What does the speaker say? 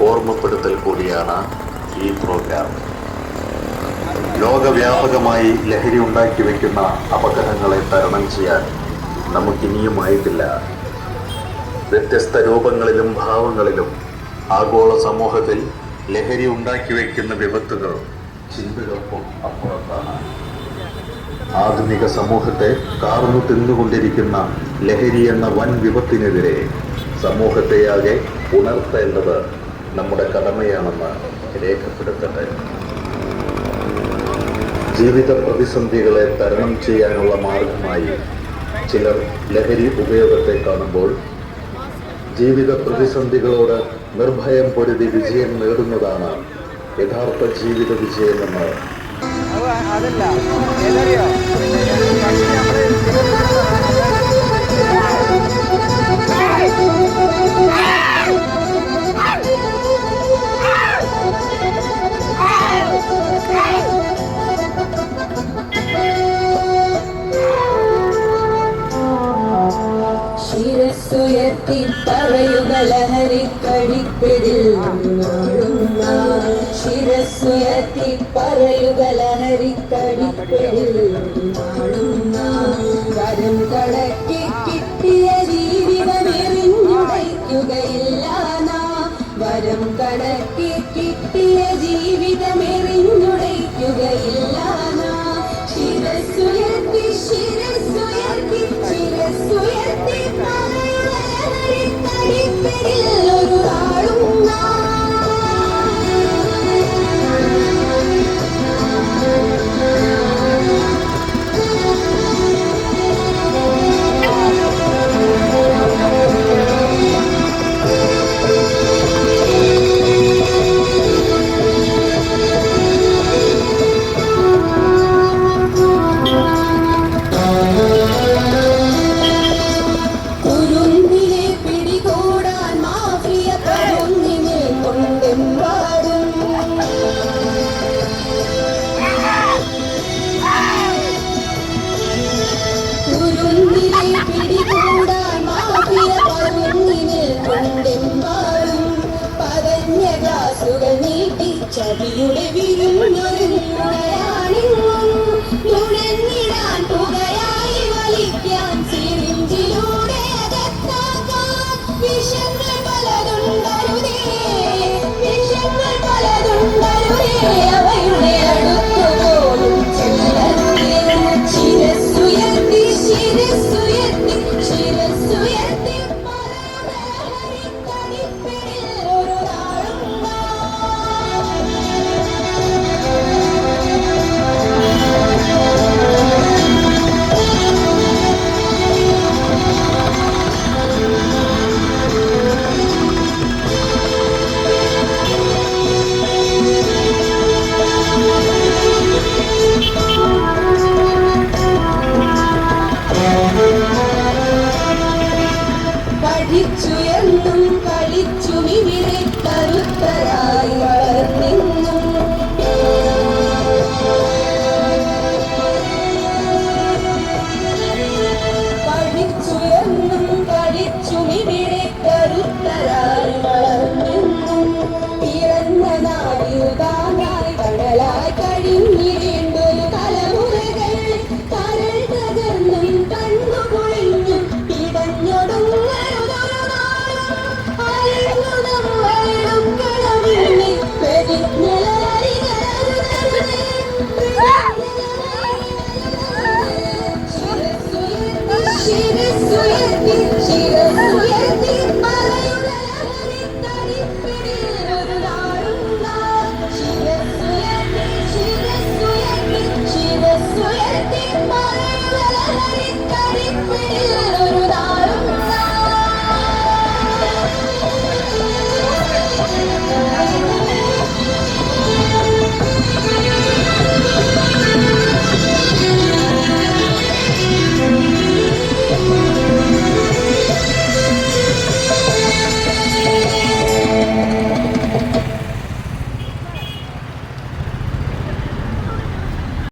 ഓർമ്മപ്പെടുത്തൽ കൂടിയാണ് ഈ പ്രോഗ്രാം ലോകവ്യാപകമായി ലഹരി ഉണ്ടാക്കി വയ്ക്കുന്ന അപകടങ്ങളെ തരണം ചെയ്യാൻ നമുക്കിനിയുമായിട്ടില്ല. വ്യത്യസ്ത രൂപങ്ങളിലും ഭാവങ്ങളിലും ആഗോള സമൂഹത്തിൽ ലഹരി ഉണ്ടാക്കി വയ്ക്കുന്ന വിപത്തുകൾ ചിന്തകൾക്കും അപ്പുറത്താണ്. ആധുനിക സമൂഹത്തെ കാർന്നു തിന്നുകൊണ്ടിരിക്കുന്ന ലഹരി എന്ന വൻ വിപത്തിനെതിരെ സമൂഹത്തെയാകെ ഉണർത്തേണ്ടത് നമ്മുടെ കടമയാണെന്ന് രേഖപ്പെടുത്തട്ടെ. ജീവിത പ്രതിസന്ധികളെ തരണം ചെയ്യാനുള്ള മാർഗമായി ചിലർ ലഹരി ഉപയോഗത്തെ കാണുമ്പോൾ ജീവിത പ്രതിസന്ധികളോട് നിർഭയം പൊരുതി വിജയം നേടുന്നതാണ് യഥാർത്ഥ ജീവിത വിജയമെന്ന്. അത് അതല്ല പറയുക ലഹരിക്കടിപ്പിടിൽ നാടുന്ന ശിരസ്സുയർത്തി പറയുക ലഹരിക്കടിപ്പിടിൽ നാടുന്ന വരം കടക്കി കിട്ടിയ ജീവിതമെറിഞ്ഞുടയ്ക്കുകയില്ല വരം കടക്കി കിട്ടിയ ജീവിതമെറിഞ്ഞുടയ്ക്കുകയില്ല ശിരസ്സുയർത്തി ശിരസ്സുയർത്തി ശിരസ്സുയർത്തി many love. Yeah. Thank you.